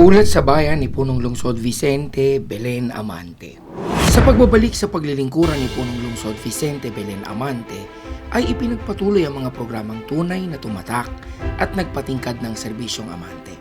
Ulat sa bayan ni Punong Lungsod Vicente Belen Amante. Sa pagbabalik sa paglilingkuran ni Punong Lungsod Vicente Belen Amante, ay ipinagpatuloy ang mga programang tunay na tumatak at nagpatingkad ng serbisyong amante.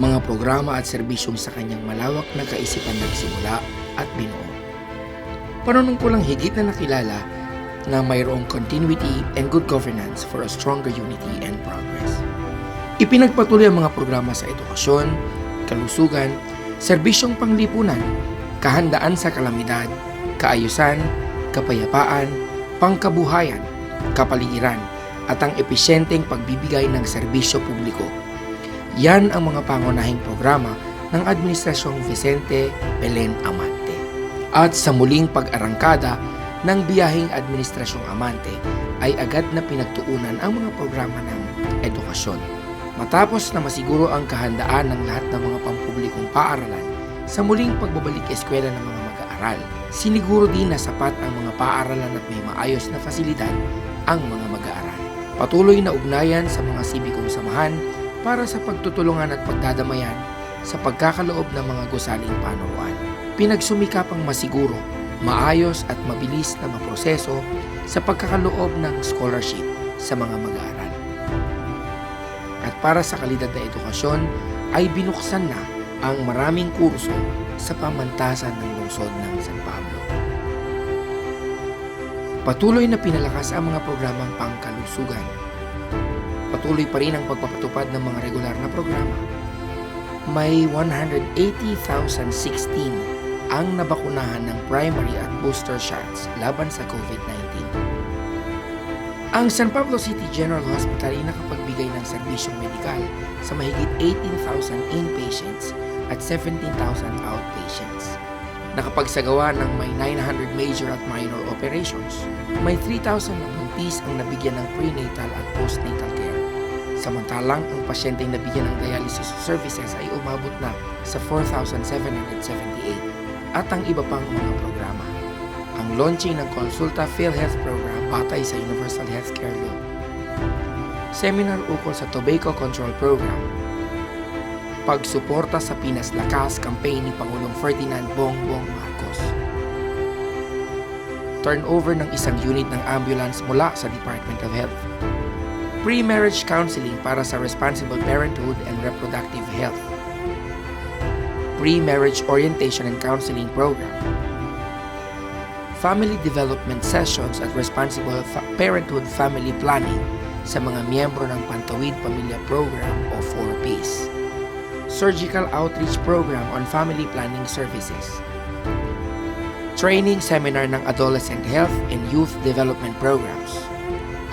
Mga programa at serbisyong sa kanyang malawak na kaisipan nagsimula at binuo. Panunungkulang higit na nakilala na mayroong continuity and good governance for a stronger unity and progress. Ipinagpatuloy ang mga programa sa edukasyon, kalusugan, serbisyong panglipunan, kahandaan sa kalamidad, kaayusan, kapayapaan, pangkabuhayan, kapaligiran, at ang episyenteng pagbibigay ng serbisyo publiko. Yan ang mga pangunahing programa ng Administrasyong Vicente Belen Amante. At sa muling pag-arangkada ng biyaheng Administrasyong Amante ay agad na pinagtuunan ang mga programa ng edukasyon. Matapos na masiguro ang kahandaan ng lahat ng mga pampublikong paaralan sa muling pagbabalik eskwela ng mga mag-aaral, siniguro din na sapat ang mga paaralan at may maayos na fasilidad ang mga mag-aaral. Patuloy na ugnayan sa mga sibikong samahan para sa pagtutulungan at pagdadamayan sa pagkakaloob ng mga gusaling panuruan. Pinagsumikapang masiguro, maayos at mabilis na maproseso sa pagkakaloob ng scholarship sa mga mag-aaral. Para sa kalidad na edukasyon ay binuksan na ang maraming kurso sa pamantasan ng lungsod ng San Pablo. Patuloy na pinalakas ang mga programang pangkalusugan. Patuloy pa rin ang pagpapatupad ng mga regular na programa. May 180,016 ang nabakunahan ng primary at booster shots laban sa COVID-19. Ang San Pablo City General Hospital ay nakapagbigay ng serbisyong medikal sa mahigit 18,000 inpatients at 17,000 outpatients. Nakapagsagawa ng may 900 major at minor operations. May 3,000 na buntis ang nabigyan ng prenatal at postnatal care. Samantalang ang pasyenteng nabigyan ng dialysis services ay umabot na sa 4,778 at ang iba pang mga programa. Ang launching ng Consulta PhilHealth Program batay sa Universal Healthcare Law. Seminar ukol sa Tobacco Control Program. Pagsuporta sa Pinas Lakas campaign ni Pangulong Ferdinand Bongbong Marcos. Turnover ng isang unit ng ambulance mula sa Department of Health. Pre-marriage counseling para sa responsible parenthood and reproductive health. Pre-marriage orientation and counseling program family development sessions at responsible fa- parenthood family planning sa mga miyembro ng Pantawid Pamilya Program o 4Ps. Surgical Outreach Program on Family Planning Services. Training Seminar ng Adolescent Health and Youth Development Programs.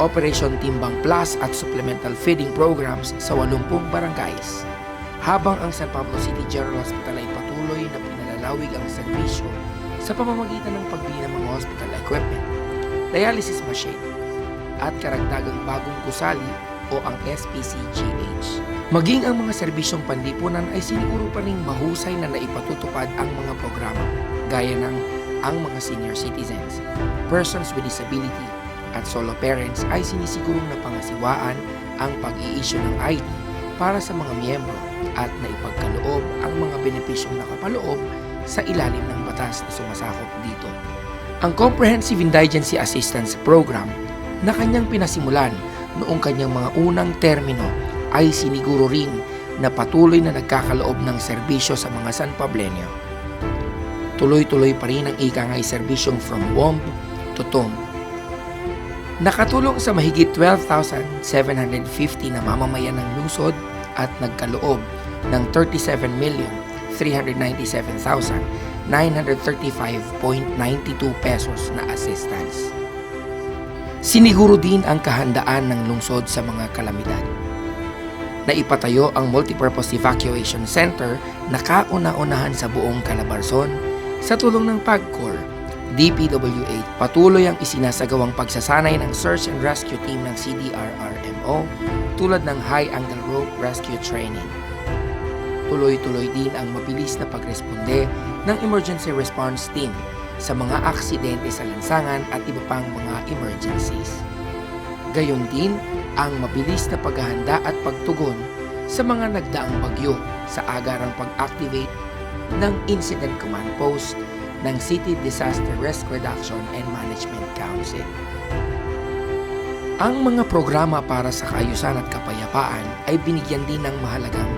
Operation Timbang Plus at Supplemental Feeding Programs sa 80 barangays. Habang ang San Pablo City General Hospital ay patuloy na pinalalawig ang serbisyo sa pamamagitan ng pagbili ng mga hospital equipment, dialysis machine, at karagdagang bagong gusali o ang SPCGH. Maging ang mga serbisyong panlipunan ay siniguro pa ring mahusay na naipatutupad ang mga programa gaya ng ang mga senior citizens, persons with disability, at solo parents ay sinisigurong na pangasiwaan ang pag-i-issue ng ID para sa mga miyembro at naipagkaloob ang mga benepisyong nakapaloob sa ilalim ng batas na sumasakop dito. Ang Comprehensive Indigency Assistance Program na kanyang pinasimulan noong kanyang mga unang termino ay siniguro rin na patuloy na nagkakaloob ng serbisyo sa mga San Pablenyo. Tuloy-tuloy pa rin ang ikangay serbisyong from womb to tomb. Nakatulong sa mahigit 12,750 na mamamayan ng lungsod at nagkaloob ng 37,397,000 935.92 pesos na assistance. Siniguro din ang kahandaan ng lungsod sa mga kalamidad. Naipatayo ang Multipurpose Evacuation Center na kauna-unahan sa buong Calabarzon sa tulong ng PAGCOR, DPWH patuloy ang isinasagawang pagsasanay ng search and rescue team ng CDRRMO tulad ng High Angle Rope Rescue Training tuloy-tuloy din ang mabilis na pagresponde ng emergency response team sa mga aksidente sa lansangan at iba pang mga emergencies. Gayon din ang mabilis na paghahanda at pagtugon sa mga nagdaang bagyo sa agarang pag-activate ng Incident Command Post ng City Disaster Risk Reduction and Management Council. Ang mga programa para sa kaayusan at kapayapaan ay binigyan din ng mahalagang.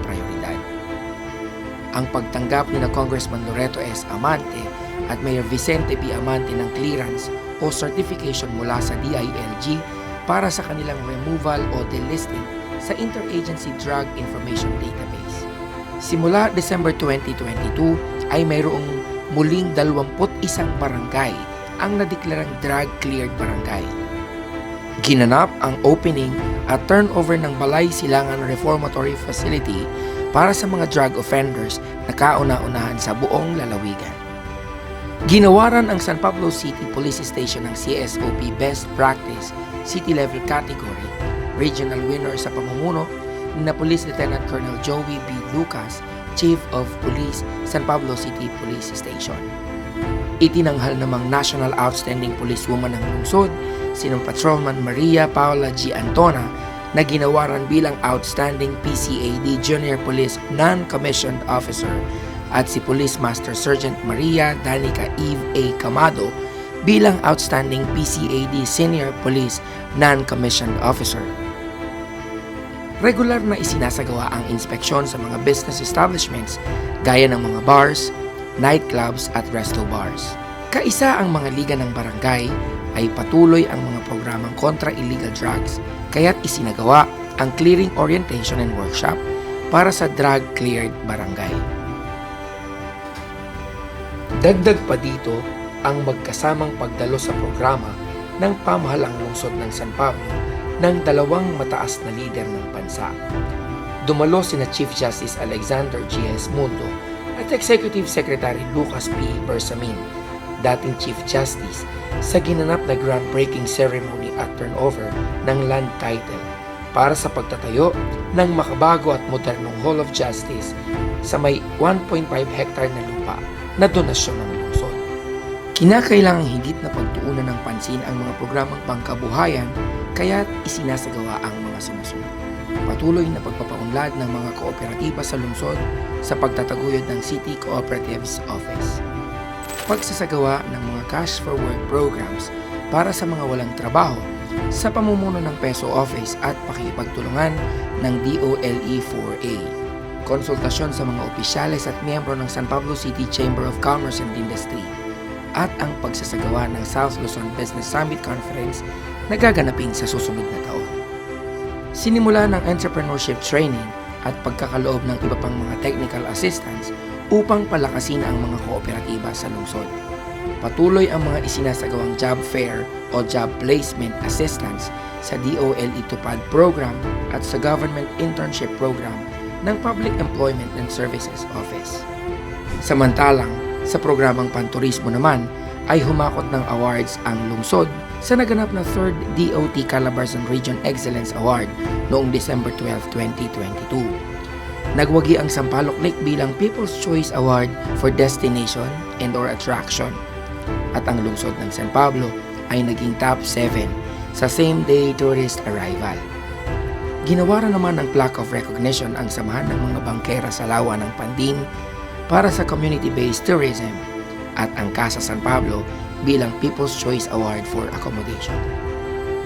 Ang pagtanggap ni na Congressman Loreto S. Amante at Mayor Vicente B. Amante ng clearance o certification mula sa DILG para sa kanilang removal o delisting sa Interagency Drug Information Database. Simula December 2022 ay mayroong muling 21 barangay ang nadeklarang drug-cleared barangay. Ginanap ang opening at turnover ng Balay Silangan Reformatory Facility para sa mga drug offenders na kauna-unahan sa buong lalawigan. Ginawaran ang San Pablo City Police Station ng CSOP Best Practice City Level Category, regional winner sa pamumuno ni na Police Lieutenant Colonel Joey B. Lucas, Chief of Police, San Pablo City Police Station. Itinanghal namang National Outstanding Policewoman ng lungsod, sinong Patrolman Maria Paula G. Antona na ginawaran bilang Outstanding PCAD Junior Police Non-Commissioned Officer at si Police Master Sergeant Maria Danica Eve A. Camado bilang Outstanding PCAD Senior Police Non-Commissioned Officer. Regular na isinasagawa ang inspeksyon sa mga business establishments gaya ng mga bars, nightclubs at resto bars. Kaisa ang mga liga ng barangay ay patuloy ang mga programang kontra illegal drugs kaya't isinagawa ang clearing orientation and workshop para sa drug-cleared barangay. Dagdag pa dito ang magkasamang pagdalo sa programa ng pamahalang lungsod ng San Pablo ng dalawang mataas na lider ng bansa. Dumalo sina Chief Justice Alexander G.S. Mundo at Executive Secretary Lucas P. Bersamin, dating Chief Justice, sa ginanap na groundbreaking ceremony at turnover ng land title para sa pagtatayo ng makabago at modernong Hall of Justice sa may 1.5 hectare na lupa na donasyon ng lungsod. Kinakailangang higit na pagtuunan ng pansin ang mga programang pangkabuhayan kaya't isinasagawa ang mga sinusunod. Patuloy na pagpapaunlad ng mga kooperatiba sa lungsod sa pagtataguyod ng City Cooperatives Office. Pagsasagawa ng mga cash for work programs para sa mga walang trabaho sa pamumuno ng Peso Office at pakikipagtulungan ng DOLE-4A. Konsultasyon sa mga opisyales at miyembro ng San Pablo City Chamber of Commerce and Industry at ang pagsasagawa ng South Luzon Business Summit Conference na gaganapin sa susunod na taon. Sinimula ng entrepreneurship training at pagkakaloob ng iba pang mga technical assistance upang palakasin ang mga kooperatiba sa lungsod. Patuloy ang mga isinasagawang job fair o job placement assistance sa DOLE Tupad program at sa Government Internship Program ng Public Employment and Services Office. Samantalang, sa programang Panturismo naman ay humakot ng awards ang lungsod sa naganap na 3rd DOT Calabarzon Region Excellence Award noong December 12, 2022. Nagwagi ang Sampaloc Lake bilang People's Choice Award for Destination and or Attraction at ang lungsod ng San Pablo ay naging top 7 sa same-day tourist arrival. Ginawaran naman ng plaque of recognition ang samahan ng mga bangkera sa lawa ng Pandin para sa community-based tourism at ang Casa San Pablo bilang People's Choice Award for Accommodation.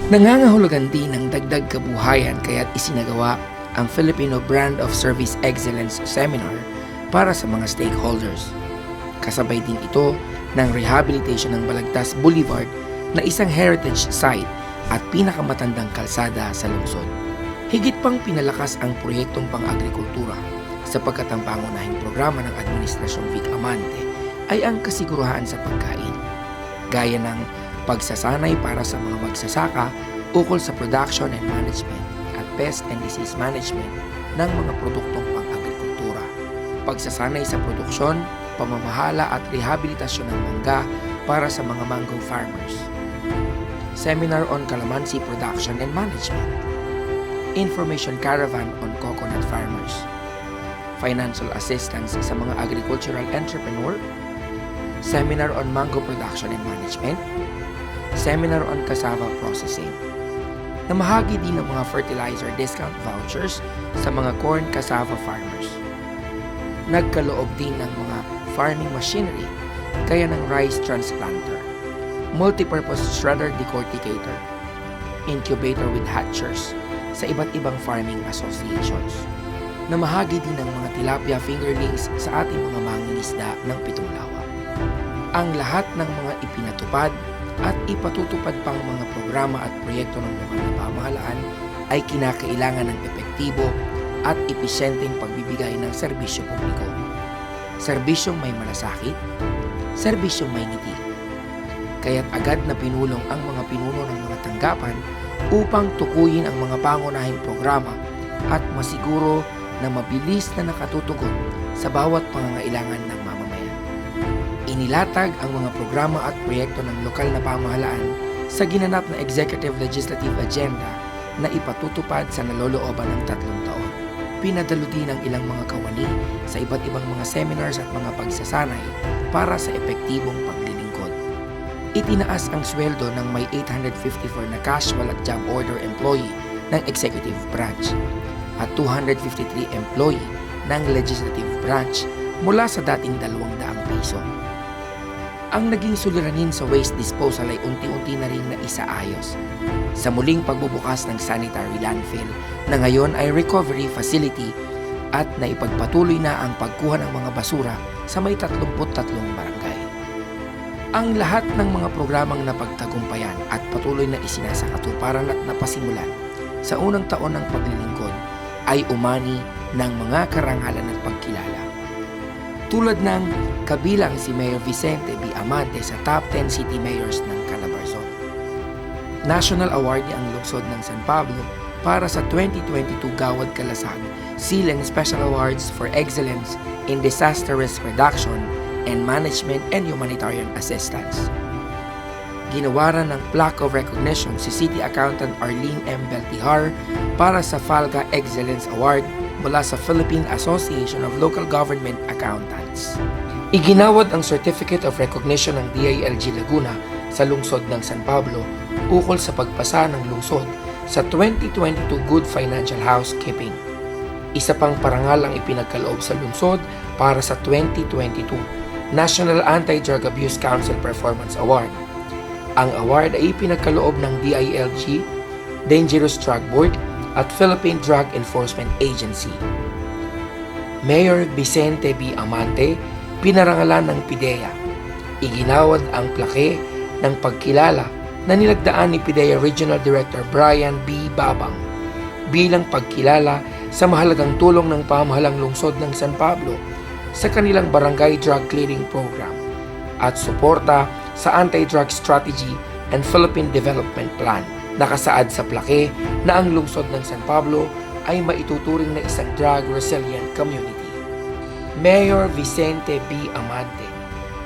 Nangangahulugan din ng dagdag kabuhayan kaya't isinagawa ang Filipino Brand of Service Excellence Seminar para sa mga stakeholders. Kasabay din ito ng rehabilitation ng Balagtas Boulevard na isang heritage site at pinakamatandang kalsada sa lungsod. Higit pang pinalakas ang proyektong pang-agrikultura sapagkat ang pangunahing programa ng Administrasyong Vic Amante ay ang kasigurahan sa pagkain, gaya ng pagsasanay para sa mga magsasaka ukol sa production and management pest and disease management ng mga produktong pang-agrikultura, pagsasanay sa produksyon, pamamahala at rehabilitasyon ng mangga para sa mga mango farmers, seminar on calamansi production and management, information caravan on coconut farmers, financial assistance sa mga agricultural entrepreneur, seminar on mango production and management, seminar on cassava processing, na mahagi din ng mga fertilizer discount vouchers sa mga corn cassava farmers. Nagkaloob din ng mga farming machinery gaya ng rice transplanter, multipurpose shredder decorticator, incubator with hatchers sa iba't ibang farming associations. Namahagi din ng mga tilapia fingerlings sa ating mga mangingisda ng pitong lawa. Ang lahat ng mga ipinatupad at ipatutupad pang mga programa at proyekto ng lokal na pamahalaan ay kinakailangan ng epektibo at episyenteng pagbibigay ng serbisyo publiko. Serbisyong may malasakit, serbisyong may ngiti. Kaya't agad na pinulong ang mga pinuno ng mga tanggapan upang tukuyin ang mga pangunahing programa at masiguro na mabilis na nakatutugon sa bawat pangangailangan ng. Inilatag ang mga programa at proyekto ng lokal na pamahalaan sa ginanap na Executive Legislative Agenda na ipatutupad sa nalolooban ng tatlong taon. Pinadalo din ang ilang mga kawani sa iba't ibang mga seminars at mga pagsasanay para sa epektibong paglilingkod. Itinaas ang sweldo ng may 854 na casual at job order employee ng executive branch at 253 employee ng legislative branch mula sa dating 200 piso. Ang naging suliranin sa waste disposal ay unti-unti na rin na isaayos sa muling pagbubukas ng sanitary landfill na ngayon ay recovery facility at naipagpatuloy na ang pagkuha ng mga basura sa may 33 barangay. Ang lahat ng mga programang napagtagumpayan at patuloy na isinasakatuparan at napasimulan sa unang taon ng paglilingkod ay umani ng mga karangalan at pagkilala. Tulad ng kabilang si Mayor Vicente B. Amante sa top 10 city mayors ng Calabarzon. National Award niya ang lungsod ng San Pablo para sa 2022 Gawad Kalasag Silen Special Awards for Excellence in Disaster Risk Reduction and Management and Humanitarian Assistance. Ginawaran ng plaque of recognition si City Accountant Arlene M. Beltihar para sa FALGA Excellence Award mula sa Philippine Association of Local Government Accountants. Iginawad ang Certificate of Recognition ng DILG Laguna sa lungsod ng San Pablo ukol sa pagpasa ng lungsod sa 2022 Good Financial Housekeeping. Isa pang parangal ang ipinagkaloob sa lungsod para sa 2022 National Anti-Drug Abuse Council Performance Award. Ang award ay ipinagkaloob ng DILG, Dangerous Drug Board at Philippine Drug Enforcement Agency. Mayor Vicente B. Amante, pinarangalan ng PIDEA. Iginawad ang plake ng pagkilala na nilagdaan ni PIDEA Regional Director Brian B. Babang bilang pagkilala sa mahalagang tulong ng pamahalang lungsod ng San Pablo sa kanilang Barangay Drug Clearing Program at suporta sa Anti-Drug Strategy and Philippine Development Plan. Nakasaad sa plake na ang lungsod ng San Pablo ay maituturing na isang drug resilient community. Mayor Vicente B. Amante,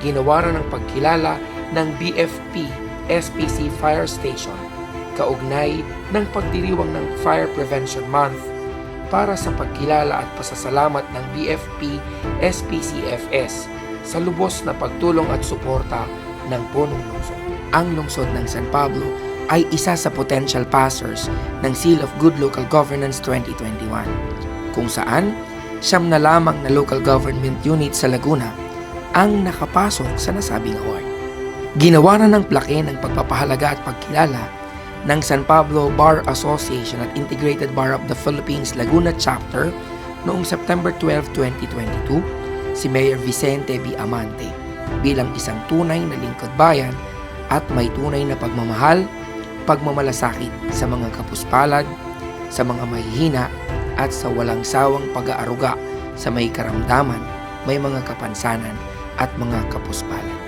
ginawaran ng pagkilala ng BFP SPC Fire Station kaugnay ng pagdiriwang ng Fire Prevention Month para sa pagkilala at pasasalamat ng BFP SPCFS sa lubos na pagtulong at suporta ng punong lungsod. Ang lungsod ng San Pablo ay isa sa potential passers ng Seal of Good Local Governance 2021 kung saan siyam na lamang na local government unit sa Laguna ang nakapasok sa nasabing award. Ginawa na ng plake ng pagpapahalaga at pagkilala ng San Pablo Bar Association at Integrated Bar of the Philippines Laguna Chapter noong September 12, 2022 si Mayor Vicente B. Amante bilang isang tunay na lingkod bayan at may tunay na pagmamahal, pagmamalasakit sa mga kapuspalad, sa mga mahihina at sa walang sawang pag-aaruga sa may karamdaman, may mga kapansanan at mga kapuspalan.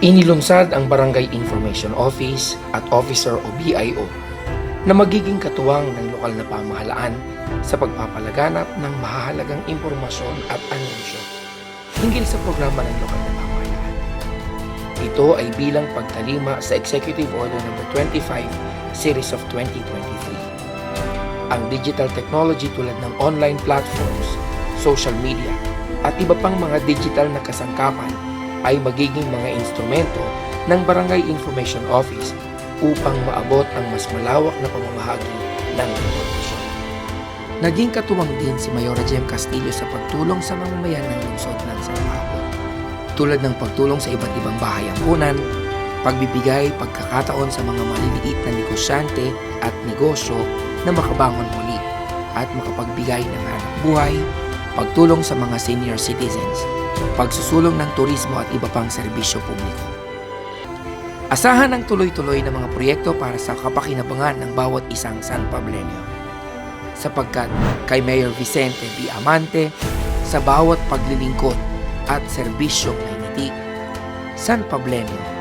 Inilungsad ang Barangay Information Office at Officer o BIO na magiging katuwang ng lokal na pamahalaan sa pagpapalaganap ng mahalagang impormasyon at anunsyo hinggil sa programa ng lokal na. Ito ay bilang pagtalima sa Executive Order No. 25 Series of 2023. Ang digital technology tulad ng online platforms, social media, at iba pang mga digital na kasangkapan ay magiging mga instrumento ng Barangay Information Office upang maabot ang mas malawak na pamamahagi ng impormasyon. Naging katuwang din si Mayora Jem Castillo sa pagtulong sa mamamayan ng lungsod ng San Pablo. Tulad ng pagtulong sa iba't ibang bahay ampunan, pagbibigay pagkakataon sa mga maliliit na negosyante at negosyo na makabangon muli at makapagbigay ng hanap buhay, pagtulong sa mga senior citizens, pagsusulong ng turismo at iba pang serbisyo publiko. Asahan ang tuloy-tuloy na mga proyekto para sa kapakinabangan ng bawat isang San Pablenyo. Sapagkat kay Mayor Vicente B. Amante, sa bawat paglilingkod at serbisyong may nitik, San Pablenyo